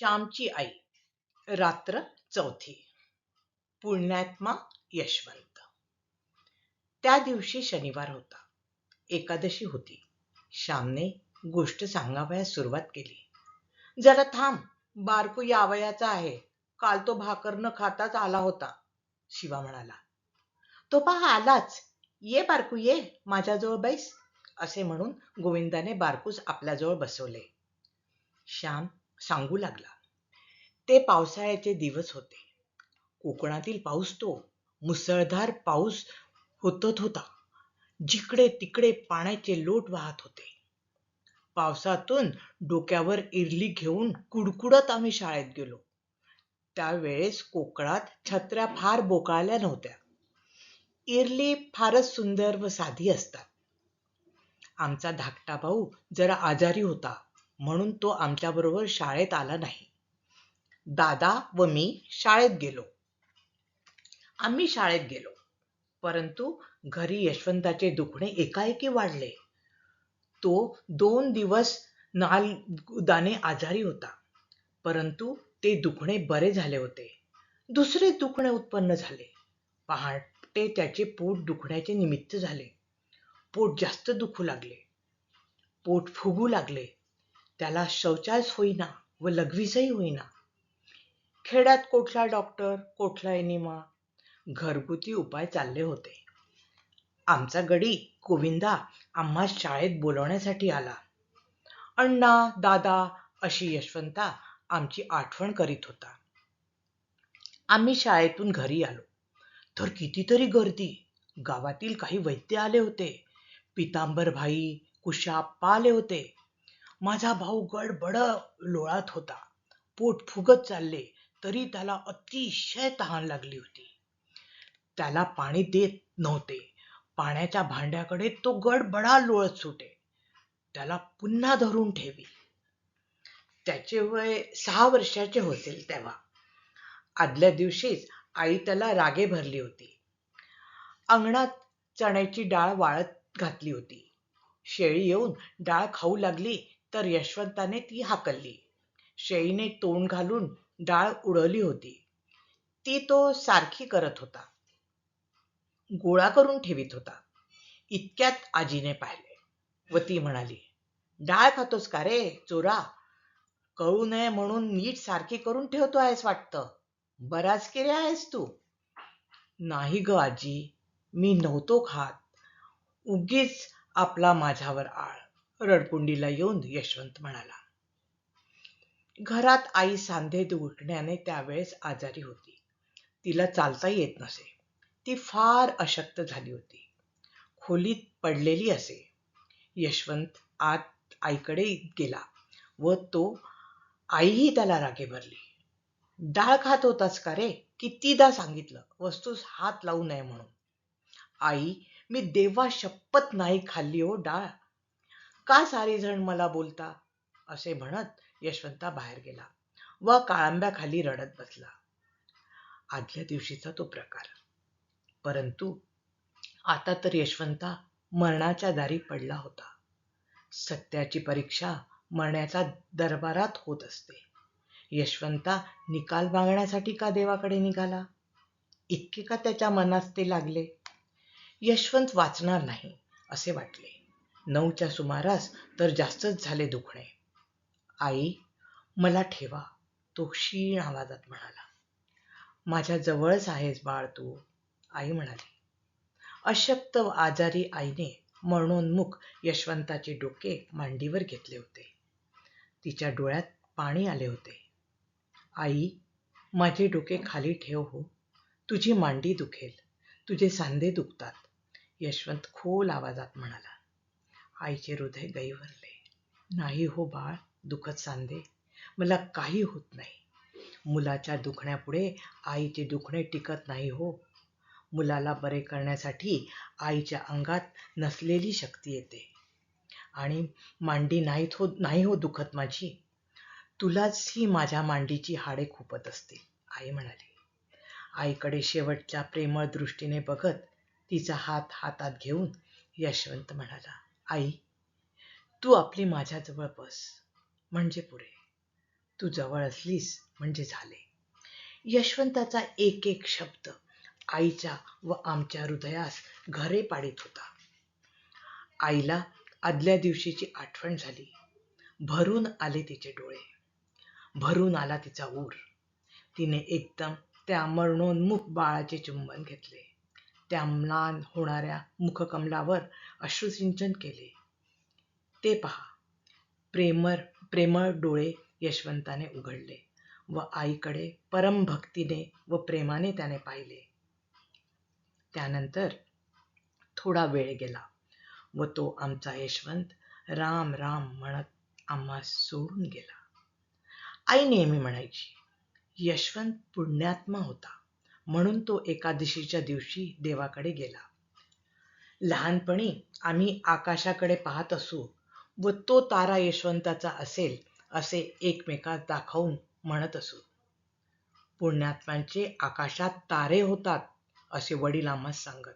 श्यामची आई रात्र चौथी. पुण्यात्मा यशवंत. त्या दिवशी शनिवार होता. एकादशी होती. श्यामने गोष्ट सांगावयास सुरुवात केली. जरा थांब बारकू यावयाचा आहे. काल तो भाकर न खाताच आला होता शिवा म्हणाला. तो पहा आलाच. ये बारकू ये. माझ्याजवळ बैस असे म्हणून गोविंदाने बारकूस आपल्याजवळ बसवले. श्याम सांगू लागला. ते पावसाळ्याचे दिवस होते. कोकणातील पाऊस तो मुसळधार पाऊस होतत होता. जिकडे तिकडे पाण्याचे लोट वाहत होते. पावसातून डोक्यावर इरली घेऊन कुडकुडत आम्ही शाळेत गेलो. त्यावेळेस कोकणात छत्र्या फार बोकाळल्या नव्हत्या. इरली फारच सुंदर व साधी असतात. आमचा धाकटा भाऊ जरा आजारी होता. म्हणून तो आमच्याबरोबर शाळेत आला नाही. दादा व मी शाळेत गेलो. आम्ही शाळेत गेलो. परंतु घरी यशवंताचे दुखणे एकाएकी वाढले. तो दोन दिवस नाल दाने आजारी होता. परंतु ते दुखणे बरे झाले होते. दुसरे दुखणे उत्पन्न झाले. पहाटे त्याचे पोट दुखण्याचे निमित्त झाले. पोट जास्त दुखू लागले. पोट फुगू लागले. त्याला शौचास होईना व लघवीसही होईना. खेड्यात कोठला डॉक्टर कोठला एनिमा घरगुती उपाय चालले होते. आमचा गडी गोविंदा आम्हा शाळेत बोलवण्यासाठी आला. अण्णा दादा अशी यशवंता आमची आठवण करीत होता. आम्ही शाळेतून घरी आलो. तर कितीतरी गर्दी. गावातील काही वैद्य आले होते. पितांबर भाई कुशाप्पा आले होते. माझा भाऊ गडबड लोळात होता. पोट फुगत चालले तरी त्याला अतिशय तहान लागली होती. त्याला पाणी देत नव्हते. पाण्याच्या भांड्याकडे तो गडबडा लोळत सुटे. त्याला पुन्हा धरून ठेवी. त्याचे वय सहा वर्षाचे होतील तेव्हा. आदल्या दिवशीच आई त्याला रागे भरली होती. अंगणात चण्याची डाळ वाळत घातली होती. शेळी येऊन डाळ खाऊ लागली तर यशवंताने ती हाकलली. शेळीने तोंड घालून डाळ उडवली होती. ती तो सारखी करत होता. गोळा करून ठेवीत होता. इतक्यात आजीने पाहिले व ती म्हणाली डाळ खातोस का रे चोरा? कळू नये म्हणून नीट सारखी करून ठेवतो आहेस वाटतं. बराच किरे आहेस तू. नाही ग आजी मी नव्हतो खात. उगीच आपला माझ्यावर आळ. रडकुंडीला येऊन यशवंत म्हणाला घरात आई सांधे दुखण्याने त्यावेळेस आजारी होती. तिला चालता येत नसे. ती फार अशक्त झाली होती. खोलीत पडलेली असे. यशवंत आत आईकडे गेला व तो आईही त्याला रागे भरली. डाळ खात होतास का रे? कितीदा सांगितलं. वस्तूस हात लावू नये म्हणून. आई मी देवा शपथ नाही खाल्ली हो डाळ. का सारी जण मला बोलता? असे म्हणत यशवंता बाहेर गेला व काळांब्याखाली रडत बसला. आदल्या दिवशीचा तो प्रकार. परंतु आता तर यशवंता मरणाच्या दारी पडला होता. सत्याची परीक्षा मरण्याच्या दरबारात होत असते. यशवंता निकाल मागण्यासाठी का देवाकडे निघाला? इतके का त्याच्या मनात ते लागले? यशवंत वाचणार नाही असे वाटले. नऊच्या सुमारास तर जास्तच झाले दुखणे. आई मला ठेवा तो क्षीण आवाजात म्हणाला. माझ्या जवळच आहेस बाळ तू आई म्हणाली. अशक्त आजारी आईने मरणोन्मुख यशवंताचे डोके मांडीवर घेतले होते. तिच्या डोळ्यात पाणी आले होते. आई माझे डोके खाली ठेव हो. तुझी मांडी दुखेल. तुझे सांधे दुखतात यशवंत खोल आवाजात म्हणाला. आईचे हृदय गैवरले नाही हो बाळ दुखत सांदे. मला काही होत नाही. मुलाच्या दुखण्यापुढे आईचे दुखणे टिकत नाही हो. मुलाला बरे करण्यासाठी आईच्या अंगात नसलेली शक्ती येते. आणि मांडी नाहीत हो नाही हो दुखत माझी. तुलाच ही माझ्या मांडीची हाडे खुपत असतील आई म्हणाली. आईकडे शेवटच्या प्रेमळ दृष्टीने बघत तिचा हात हातात घेऊन यशवंत म्हणाला आई तू आपली माझ्याजवळ बस. म्हणजे पुरे तू जवळ असलीस म्हणजे झाले. यशवंताचा एक एक शब्द आईच्या व आमच्या हृदयास घरे पाडित होता. आईला आदल्या दिवशीची आठवण झाली. भरून आले तिचे डोळे. भरून आला तिचा ऊर. तिने एकदम त्या मरणोन्मुख बाळाचे चुंबन घेतले. त्या म्लान होणाऱ्या मुखकमलावर अश्रुसिंचन केले. ते पहा. प्रेमर प्रेमळ डोळे यशवंताने उघडले व आईकडे परम भक्तीने व प्रेमाने त्याने पाहिले. त्यानंतर थोडा वेळ गेला व तो आमचा यशवंत राम राम म्हणत आम्हा सोडून गेला. आई नेहमी म्हणायची यशवंत पुण्यात्मा होता. म्हणून तो एकादशीच्या दिवशी देवाकडे गेला. लहानपणी आम्ही आकाशाकडे पाहत असू व तो तारा यशवंताचा असेल असे एकमेकात दाखवून म्हणत असू. पुण्यात्म्यांचे आकाशात तारे होतात असे वडील आम्हा सांगत.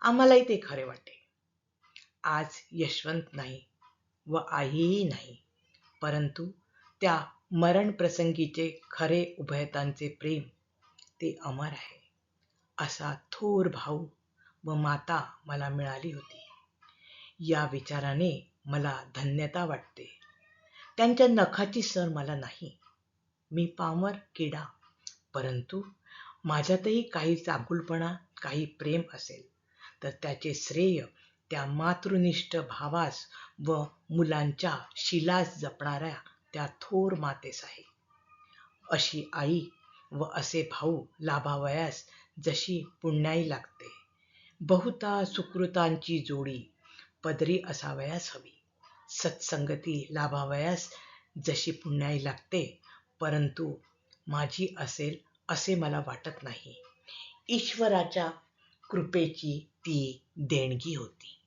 आम्हालाही ते खरे वाटे. आज यशवंत नाही व आईही नाही. परंतु त्या मरण प्रसंगीचे खरे उभयतांचे प्रेम ते अमर आहे. असा थोर भाऊ व माता मला मिळाली होती. या विचाराने मला धन्यता वाटते. त्यांच्या नखाची सर मला नाही. मी पामर किडा परंतु माझ्यातही काही चाकुलपणा काही प्रेम असेल तर त्याचे श्रेय त्या मातृनिष्ठ भावास व मुलांच्या शिलास जपणाऱ्या त्या थोर मातेस आहे. अशी आई व असे भाऊ लाभावयास जशी पुण्याई लागते. बहुता सुकृतांची जोडी पदरी असावयास हवी. सत्संगती लाभावयास जशी पुण्याई लागते परंतु माझी असेल असे मला वाटत नाही. ईश्वराच्या कृपेची ती देणगी होती.